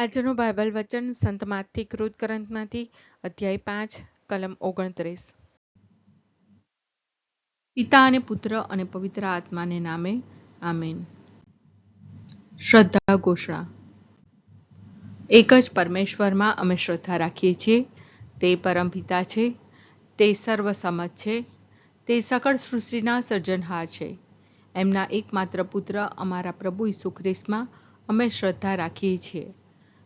આજનું બાઇબલ વચન સંત માથી કૃત ગ્રંથમાંથી અધ્યાય પાંચ, કલમ ઓગણત્રીસ. પિતા અને પુત્ર અને પવિત્ર આત્માને નામે, આમેન. શ્રદ્ધા ઘોષણા. એક જ પરમેશ્વરમાં અમે શ્રદ્ધા રાખીએ છીએ, તે પરમપિતા છે, તે સર્વસમત છે, તે સકળ સૃષ્ટિના સર્જનહાર છે. એમના એકમાત્ર પુત્ર અમારા પ્રભુ ઈસુ ખ્રિસ્તમાં અમે શ્રદ્ધા રાખીએ છીએ.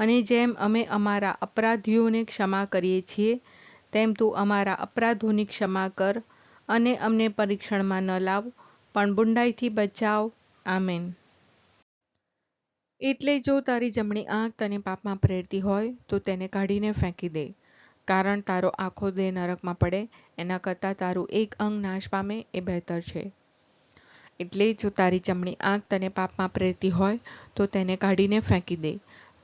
અને જેમ અમે અમારા અપરાધીઓને ક્ષમા કરીએ છીએ, તેમ તું અમારા અપરાધોની ક્ષમા કર અને અમને પરીક્ષણમાં ન લાવ, પણ બુંડાઈથી બચાવ. આમેન. એટલે જો તારી જમણી આંખ તને પાપમાં પ્રેરતી હોય, તો તેને કાઢીને ફેંકી દે, કારણ તારો આખો દેહ નરકમાં પડે, એના કરતાં તારું એક અંગ નાશ પામે એ બહેતર છે. એટલે જો તારી જમણી આંખ તને પાપમાં પ્રેરતી હોય, તો તેને કાઢીને ફેંકી દે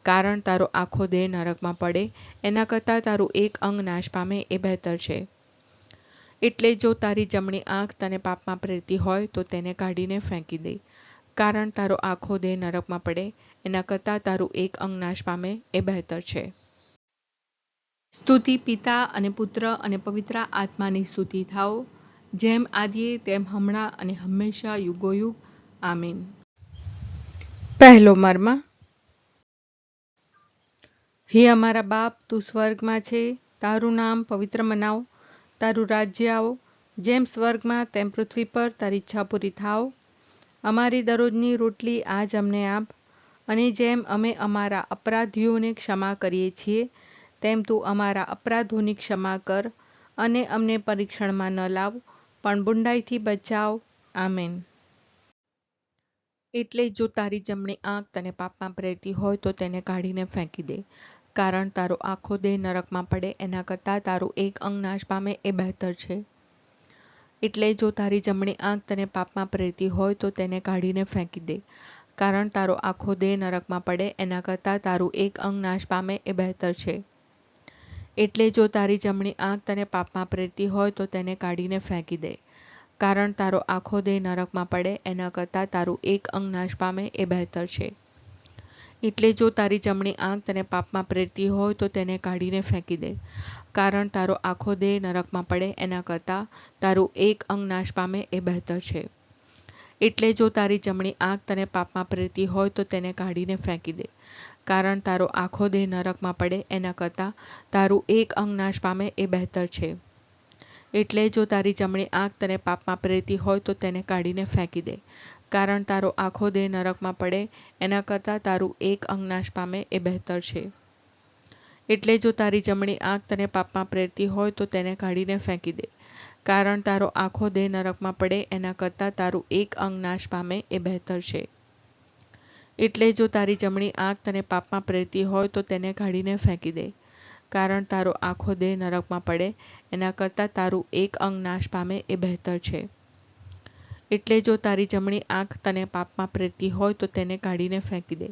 કારણ તારો આખો દેહ નરકમાં પડે, એના કરતાં તારું એક અંગ નાશ પામે એ બહેતર છે. એટલે જો તારી જમણી આંખ તને પાપમાં પ્રેરતી હોય, તો તેને કાઢીને ફેંકી દે. કારણ તારો આખો દેહ નરકમાં પડે, એના કરતાં તારું એક અંગ નાશ પામે એ બહેતર છે. સ્તુતિ પિતા અને પુત્ર અને પવિત્ર આત્માની સ્તુતિ થાઓ. જેમ આદિએ, તેમ હમણાં અને હંમેશા યુગોયુગ. આમીન. પહેલો મર્મ હે અમારા બાપ, તું સ્વર્ગમાં છે. તારું નામ પવિત્ર મનાવ. તારું રાજ્ય આવો. જેમ સ્વર્ગમાં, તેમ પૃથ્વી પર તારી ઈચ્છા પૂરી થાવ. અમારી દરરોજની રોટલી આજ અમને આપ. અને જેમ અમે અમારા અપરાધીઓને ક્ષમા કરીએ છીએ, તેમ તું અમારા અપરાધોની ક્ષમા કર અને અમને પરીક્ષણમાં ન લાવ, પણ બુંડાઈથી બચાવ. આમેન. એટલે જો તારી જમણી આંખ તને પાપમાં પ્રેરતી હોય તો તેને કાઢીને ફેંકી દે. કારણ તારો આખો દેહ નરકમાં પડે, એના કરતાં તારું એક અંગ નાશ પામે એ બહેતર છે. એટલે જો તારી જમણી આંખ તને પાપમાં પ્રેરતી હોય તો તેને કાઢીને ફેંકી દે. કારણ તારો આખો દેહ નરકમાં પડે, એના કરતાં તારું એક અંગ નાશ પામે એ બહેતર છે. એટલે જો તારી જમણી આંખ તને પાપમાં પ્રેરતી હોય તો તેને કાઢીને ફેંકી દે. કારણ તારો આખો દેહ નરકમાં પડે, એના કરતાં તારું એક અંગ નાશ પામે એ બહેતર છે. એટલે જો તારી જમણી આંખ તને પાપમાં પ્રેરતી હોય તો તેને કાઢીને ફેંકી દે. કારણ તારો આખો દેહ નરકમાં પડે એના કરતાં તારું એક અંગ નાશ પામે એ બહેતર છે. એટલે જો તારી જમણી આંખ તને પાપમાં પ્રેરતી હોય તો તેને કાઢીને ફેંકી દે. કારણ તારો આખો દેહ નરકમાં પડે એના કરતાં તારું એક અંગ નાશ પામે એ બહેતર છે. એટલે જો તારી જમણી આંખ તને પાપમાં પ્રેરતી હોય તો તેને કાઢીને ફેંકી દે. કારણ તારો આખો દેહ નરકમાં પડે, એના કરતાં તારું એક અંગ નાશ પામે એ બહેતર છે. એટલે જો તારી જમણી આંખ તને પાપમાં પ્રેરતી હોય તો તેને કાઢીને ફેંકી દે. કારણ તારો આખો દેહ નરકમાં પડે, એના કરતાં તારું એક અંગ નાશ પામે એ બહેતર છે. એટલે જો તારી જમણી આંખ તને પાપમાં પ્રેરતી હોય તો તેને કાઢીને ફેંકી દે. કારણ તારો આખો દેહ નરકમાં પડે, એના કરતાં તારું એક અંગ નાશ પામે એ બહેતર છે. એટલે જો તારી જમણી આંખ તને પાપમાં પ્રેરતી હોય તો તેને કાઢીને ફેંકી દે.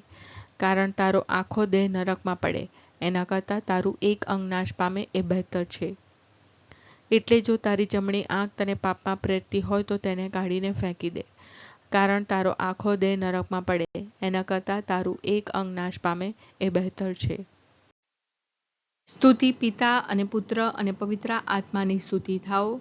કારણ તારો આખો દેહ નરકમાં પડે. એના કરતાં તારું એક અંગ નાશ પામે એ બહેતર છે. એટલે જો તારી જમણી આંખ તને પાપમાં પ્રેરતી હોય તો તેને કાઢીને ફેંકી દે. કારણ તારો આખો દેહ નરકમાં પડે. એના કરતાં તારું એક અંગ નાશ પામે એ બહેતર છે. સ્તુતિ પિતા અને પુત્ર અને પવિત્ર આત્માની સ્તુતિ થાઓ.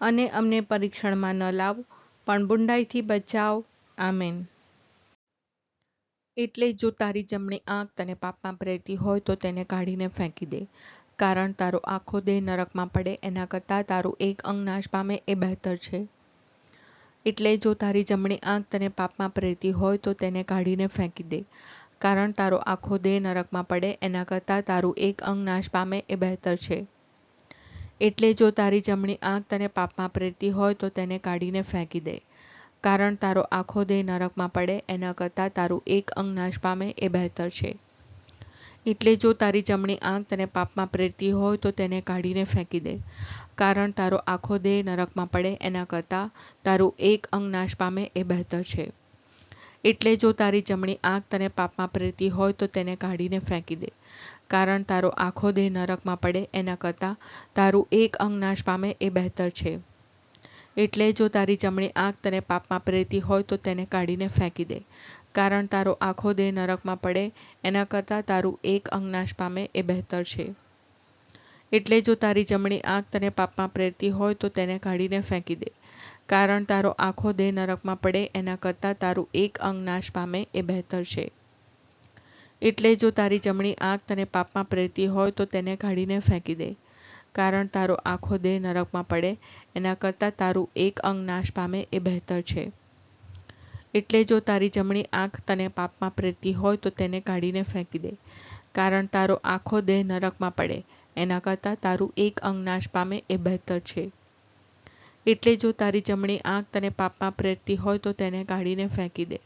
અને અમને પરીક્ષણમાં ન લાવ. પણ બુંડાઈથી બચાવ. આમેન. એટલે જો તારી જમણી આંખ તને પાપમાં પ્રેરતી હોય તો તેને કાઢીને ફેંકી દે. કારણ તારો આખો દેહ નરકમાં પડે, એના કરતાં તારું એક અંગ નાશ પામે એ બહેતર છે. એટલે જો તારી જમણી આંખ તને પાપમાં પ્રેરતી હોય તો તેને કાઢીને ફેંકી દે. કારણ તારો આખો દેહ નરકમાં પડે, એના કરતાં તારું એક અંગ નાશ પામે એ બહેતર છે. એટલે જો તારી જમણી આંખ તને પાપમાં પ્રેરતી હોય તો તેને કાઢીને ફેંકી દે. કારણ તારો આખો દેહ નરકમાં પડે, એના કરતાં તારું એક અંગ નાશ પામે એ બહેતર છે. એટલે જો તારી જમણી આંખ તને પાપમાં પ્રેરતી હોય તો તેને કાઢીને ફેંકી દે. કારણ તારો આખો દેહ નરકમાં પડે, એના કરતાં તારું એક અંગ નાશ પામે એ બહેતર છે. એટલે જો તારી જમણી આંખ તને પાપમાં પ્રેરતી હોય તો તેને કાઢીને ફેંકી દે. કારણ તારો આખો દેહ નરકમાં પડે એના કરતાં તારું એક અંગ નાશ પામે એ બહેતર છે. એટલે જો તારી જમણી આંખ તને પાપમાં પ્રેરતી હોય તો તેને કાઢીને ફેંકી દે. કારણ તારો આખો દેહ નરકમાં પડે એના કરતાં તારું એક અંગ નાશ પામે એ બહેતર છે. એટલે જો તારી જમણી આંખ તને પાપમાં પ્રેરતી હોય તો તેને કાઢીને ફેંકી દે. કારણ તારો આખો દેહ નરકમાં પડે એના કરતાં તારું એક અંગ નાશ પામે એ બહેતર છે. એટલે જો તારી જમણી આંખ તને પાપમાં પ્રેરતી હોય તો તેને કાઢીને ફેંકી દે. કારણ તારો આખો દેહ નરકમાં પડે, એના કરતાં તારું એક અંગ નાશ પામે એ બહેતર છે. એટલે જો તારી જમણી આંખ તને પાપમાં પ્રેરતી હોય તો તેને કાઢીને ફેંકી દે. કારણ તારો આખો દેહ નરકમાં પડે, એના કરતાં તારું એક અંગ નાશ પામે એ બહેતર છે. એટલે જો તારી જમણી આંખ તને પાપમાં પ્રેરતી હોય તો તેને કાઢીને ફેંકી દે.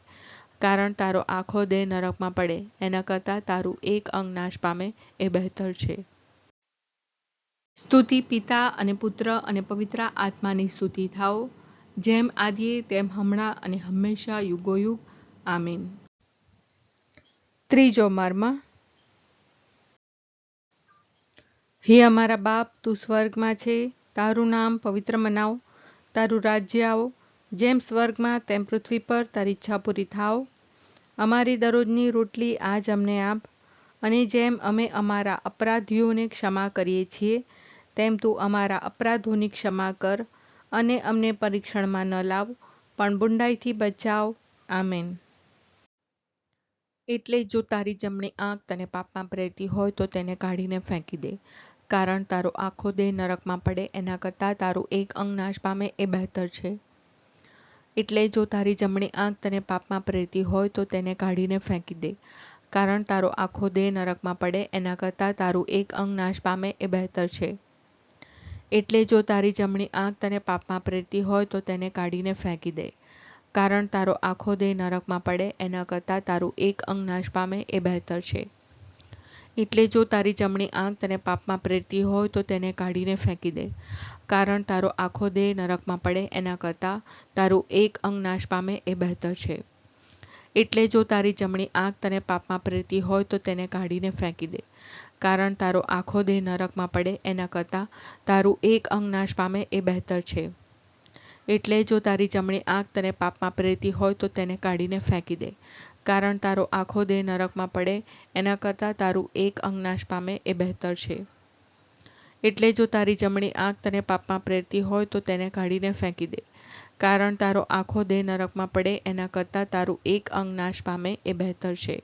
કારણ તારો આખો દેહ નરકમાં પડે, એના કરતાં તારું એક અંગ નાશ પામે એ બહેતર છે. સ્તુતિ પિતા અને પુત્ર અને પવિત્ર આત્માની સ્તુતિ થાઓ, જેમ આદિએ તેમ હમણાં અને હંમેશા યુગોયુગ. આમીન. ત્રીજો મર્મ. હે અમારા બાપ, તું સ્વર્ગમાં છે, તારું નામ પવિત્ર મનાવ, તારું રાજ્ય આવો જેમ સ્વર્ગમાં તેમ પૃથ્વી પર તારી ઈચ્છા પૂરી થાવ. અમારી દરરોજની રોટલી આજ અમને આપ. અને જેમ અમે અમારા અપરાધીઓને ક્ષમા કરીએ છીએ, તેમ તું અમારા અપરાધોની ક્ષમા કર અને અમને પરીક્ષણમાં ન લાવ, પણ બુંડાઈથી બચાવ. આમેન. એટલે જો તારી જમણી આંખ તને પાપમાં પ્રેરતી હોય તો તેને કાઢીને ફેંકી દે, કારણ તારો આખો દેહ નરકમાં પડે, એના કરતાં તારું એક અંગ નાશ પામે એ બહેતર છે. એટલે જો તારી જમણી આંખ તને પાપમાં પ્રેરતી હોય તો તેને કાઢીને ફેંકી દે. કારણ તારો આખો દેહ નરકમાં પડે, એના કરતાં તારું એક અંગ નાશ પામે એ બહેતર છે. એટલે જો તારી જમણી આંખ તને પાપમાં પ્રેરતી હોય તો તેને કાઢીને ફેંકી દે. કારણ તારો આખો દેહ નરકમાં પડે, એના કરતાં તારું એક અંગ નાશ પામે એ બહેતર છે. એટલે જો તારી જમણી આંખ તને પાપમાં પ્રેરતી હોય તો તેને કાઢીને ફેંકી દે. કારણ તારો આખો દેહ નરકમાં પડે એના કરતાં તારું એક અંગ નાશ પામે એ બહેતર છે. એટલે જો તારી જમણી આંખ તને પાપમાં પ્રેરતી હોય તો તેને કાઢીને ફેંકી દે. કારણ તારો આખો દેહ નરકમાં પડે એના કરતાં તારું એક અંગ નાશ પામે એ બહેતર છે. એટલે જો તારી જમણી આંખ તને પાપમાં પ્રેરતી હોય તો તેને કાઢીને ફેંકી દે. કારણ તારો આખો દેહ નરકમાં પડે, એના કરતાં તારું એક અંગ નાશ પામે એ બહેતર છે. એટલે જો તારી જમણી આંખ તને પાપમાં પ્રેરતી હોય તો તેને કાઢીને ફેંકી દે. કારણ તારો આખો દેહ નરકમાં પડે, એના કરતાં તારું એક અંગ નાશ પામે એ બહેતર છે.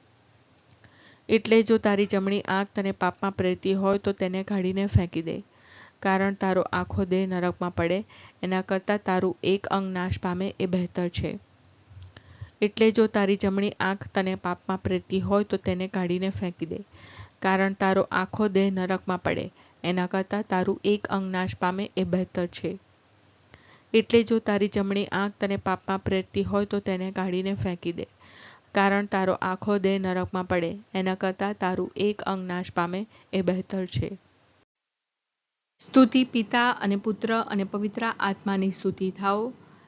એટલે જો તારી જમણી આંખ તને પાપમાં પ્રેરતી હોય તો તેને કાઢીને ફેંકી દે. કારણ તારો આખો દેહ નરકમાં પડે, એના કરતાં તારું એક અંગ નાશ પામે એ બહેતર છે. એટલે જો તારી જમણી આંખ તને પાપમાં પ્રેરતી હોય તો તેને કાઢીને ફેંકી દે. કારણ તારો આખો દેહ નરકમાં પડે. એના કરતાં તારું એક અંગ નાશ પામે એ બહેતર છે. એટલે જો તારી જમણી આંખ તને પાપમાં પ્રેરતી હોય તો તેને કાઢીને ફેંકી દે. કારણ તારો આખો દેહ નરકમાં પડે. એના કરતાં તારું એક અંગ નાશ પામે એ બહેતર છે. સ્તુતિ પિતા અને પુત્ર અને પવિત્ર આત્માની સ્તુતિ થાઓ.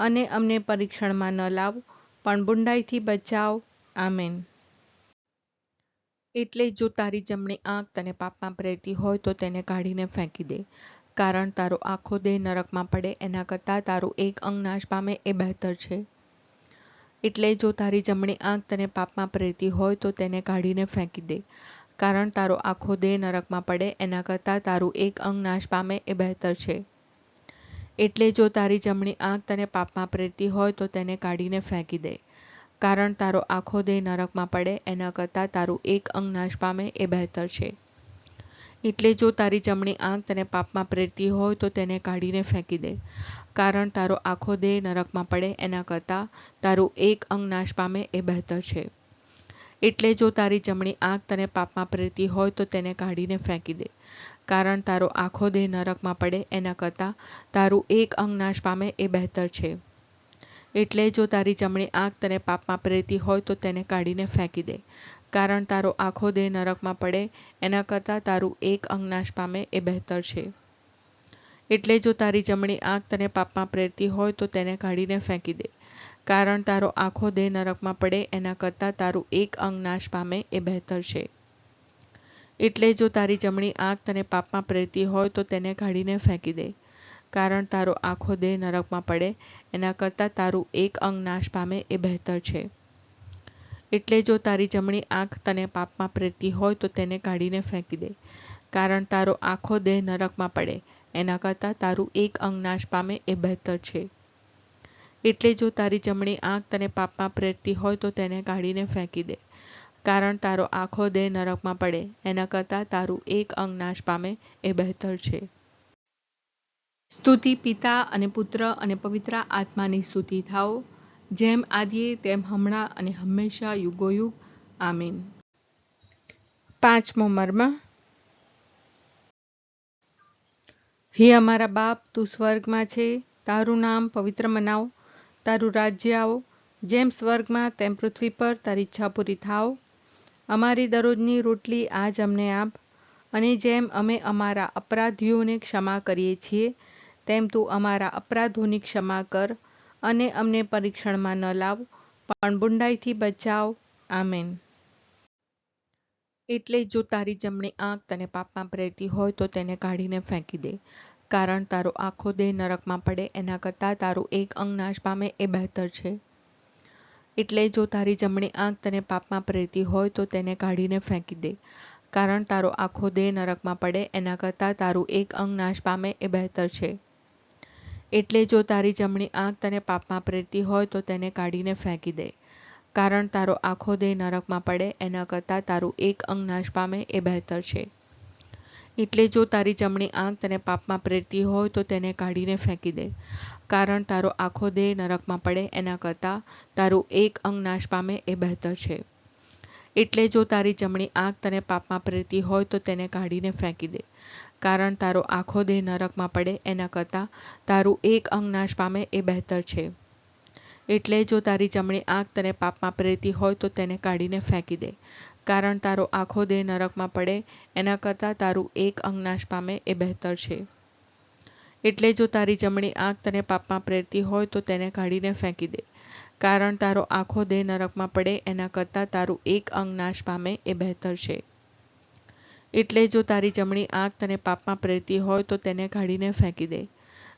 અને અમને પરીક્ષણમાં ન લાવ. પણ બુંડાઈથી બચાવ. આમેન. એટલે જો તારી જમણી આંખ તને પાપમાં પ્રેરતી હોય તો તેને કાઢીને ફેંકી દે. કારણ તારો આખો દેહ નરકમાં પડે, એના કરતાં તારું એક અંગ નાશ પામે એ બહેતર છે. એટલે જો તારી જમણી આંખ તને પાપમાં પ્રેરતી હોય તો તેને કાઢીને ફેંકી દે. કારણ તારો આખો દેહ નરકમાં પડે, એના કરતાં તારું એક અંગ નાશ પામે એ બહેતર છે. એટલે જો તારી જમણી આંખ તને પાપમાં પ્રેરતી હોય તો તેને કાઢીને ફેંકી દે. કારણ તારો આખો દેહ નરકમાં પડે, એના કરતાં તારું એક અંગ નાશ પામે એ બહેતર છે. એટલે જો તારી જમણી આંખ તને પાપમાં પ્રેરતી હોય તો તેને કાઢીને ફેંકી દે. કારણ તારો આખો દેહ નરકમાં પડે, એના કરતાં તારું એક અંગ નાશ પામે એ બહેતર છે. એટલે જો તારી જમણી આંખ તને પાપમાં પ્રેરતી હોય તો તેને કાઢીને ફેંકી દે. કારણ તારો આખો દેહ નરકમાં પડે એના કરતાં તારું એક અંગ નાશ પામે એ બહેતર છે. એટલે જો તારી જમણી આંખ તને પાપમાં પ્રેરતી હોય તો તેને કાઢીને ફેંકી દે. કારણ તારો આખો દેહ નરકમાં પડે એના કરતાં તારું એક અંગ નાશ પામે એ બહેતર છે. એટલે જો તારી જમણી આંખ તને પાપમાં પ્રેરતી હોય તો તેને કાઢીને ફેંકી દે. કારણ તારો આખો દેહ નરકમાં પડે, એના કરતાં તારું એક અંગ નાશ પામે એ બહેતર છે. એટલે જો તારી જમણી આંખ તને પાપમાં પ્રેરતી હોય તો તેને કાઢીને ફેંકી દે. કારણ તારો આખો દેહ નરકમાં પડે, એના કરતાં તારું એક અંગ નાશ પામે એ બહેતર છે. એટલે જો તારી જમણી આંખ તને પાપમાં પ્રેરતી હોય તો તેને કાઢીને ફેંકી દે. કારણ તારો આખો દેહ નરકમાં પડે, એના કરતાં તારું એક અંગ નાશ પામે એ બહેતર છે. એટલે જો તારી જમણી આંખ તને પાપમાં પ્રેરતી હોય તો તેને કાઢીને ફેંકી દે. કારણ તારો આખો દેહ નરકમાં પડે. એના કરતાં તારું એક અંગ નાશ પામે એ બહેતર છે. સ્તુતિ પિતા અને પુત્ર અને પવિત્ર આત્માની સ્તુતિ થાઓ. જેમ આદિએ તેમ હમણાં અને હંમેશા યુગોયુગ. આમીન. પાંચમો મર્મ. હે અમારા બાપ તું સ્વર્ગમાં છે. તારું નામ પવિત્ર મનાવો. તારું રાજ્ય આવો. જેમ સ્વર્ગમાં તેમ પૃથ્વી પર તારી ઈચ્છા પૂરી થાવ અમારી દરરોજની રોટલી આજ અમને આપ. અને જેમ અમે અમારા અપરાધીઓને ક્ષમા કરીએ છીએ, તેમ તું અમારા અપરાધોની ક્ષમા કર અને અમને પરીક્ષણમાં ન લાવ, પણ બુંડાઈથી બચાવ. આમેન. એટલે જો તારી જમણી આંખ તને પાપમાં પ્રેરતી હોય તો તેને કાઢીને ફેંકી દે. કારણ તારો આખો દેહ નરકમાં પડે, એના કરતાં તારું એક અંગ નાશ પામે એ બહેતર છે. એટલે જો તારી જમણી આંખ તને પાપમાં પ્રેરતી હોય તો તેને કાઢીને ફેંકી દે. કારણ તારો આખો દેહ નરકમાં પડે, એના કરતાં તારું એક અંગ નાશ પામે એ બહેતર છે. એટલે જો તારી જમણી આંખ તને પાપમાં પ્રેરતી હોય તો તેને કાઢીને ફેંકી દે. કારણ તારો આખો દેહ નરકમાં પડે, એના કરતાં તારું એક અંગ નાશ પામે એ બહેતર છે. એટલે જો તારી જમણી આંખ તને પાપમાં પ્રેરતી હોય તો તેને કાઢીને ફેંકી દે. કારણ તારો આખો દેહ નરકમાં પડે એના કરતાં તારું એક અંગ નાશ પામે એ બહેતર છે. એટલે જો તારી જમણી આંખ તને પાપમાં પ્રેરતી હોય તો તેને કાઢીને ફેંકી દે. કારણ તારો આખો દેહ નરકમાં પડે એના કરતાં તારું એક અંગ નાશ પામે એ બહેતર છે. એટલે જો તારી જમણી આંખ તને પાપમાં પ્રેરતી હોય તો તેને કાઢીને ફેંકી દે. કારણ તારો આખો દેહ નરકમાં પડે, એના કરતાં તારું એક અંગ નાશ પામે એ બહેતર છે. એટલે જો તારી જમણી આંખ તને પાપમાં પ્રેરતી હોય તો તેને કાઢીને ફેંકી દે. કારણ તારો આખો દેહ નરકમાં પડે, એના કરતાં તારું એક અંગ નાશ પામે એ બહેતર છે. એટલે જો તારી જમણી આંખ તને પાપમાં પ્રેરતી હોય તો તેને કાઢીને ફેંકી દે.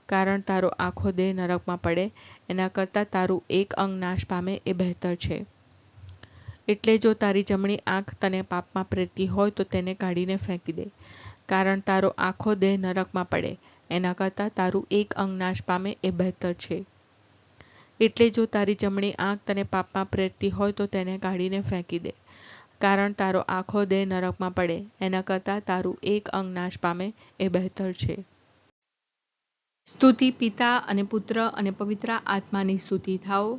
કારણ તારો આખો દેહ નરકમાં પડે, એના કરતાં તારું એક અંગ નાશ પામે એ બહેતર છે. એટલે જો તારી જમણી આંખ તને પાપમાં પ્રેરતી હોય તો તેને કાઢીને ફેંકી દે. કારણ તારો આખો દેહ નરકમાં પડે. એના કરતાં તારું એક અંગ નાશ પામે એ બહેતર છે. એટલે જો તારી જમણી આંખ તને પાપમાં પ્રેરતી હોય તો તેને કાઢીને ફેંકી દે. કારણ તારો આખો દેહ નરકમાં પડે. એના કરતાં તારું એક અંગ નાશ પામે એ બહેતર છે. સ્તુતિ પિતા અને પુત્ર અને પવિત્ર આત્માની સ્તુતિ થાઓ.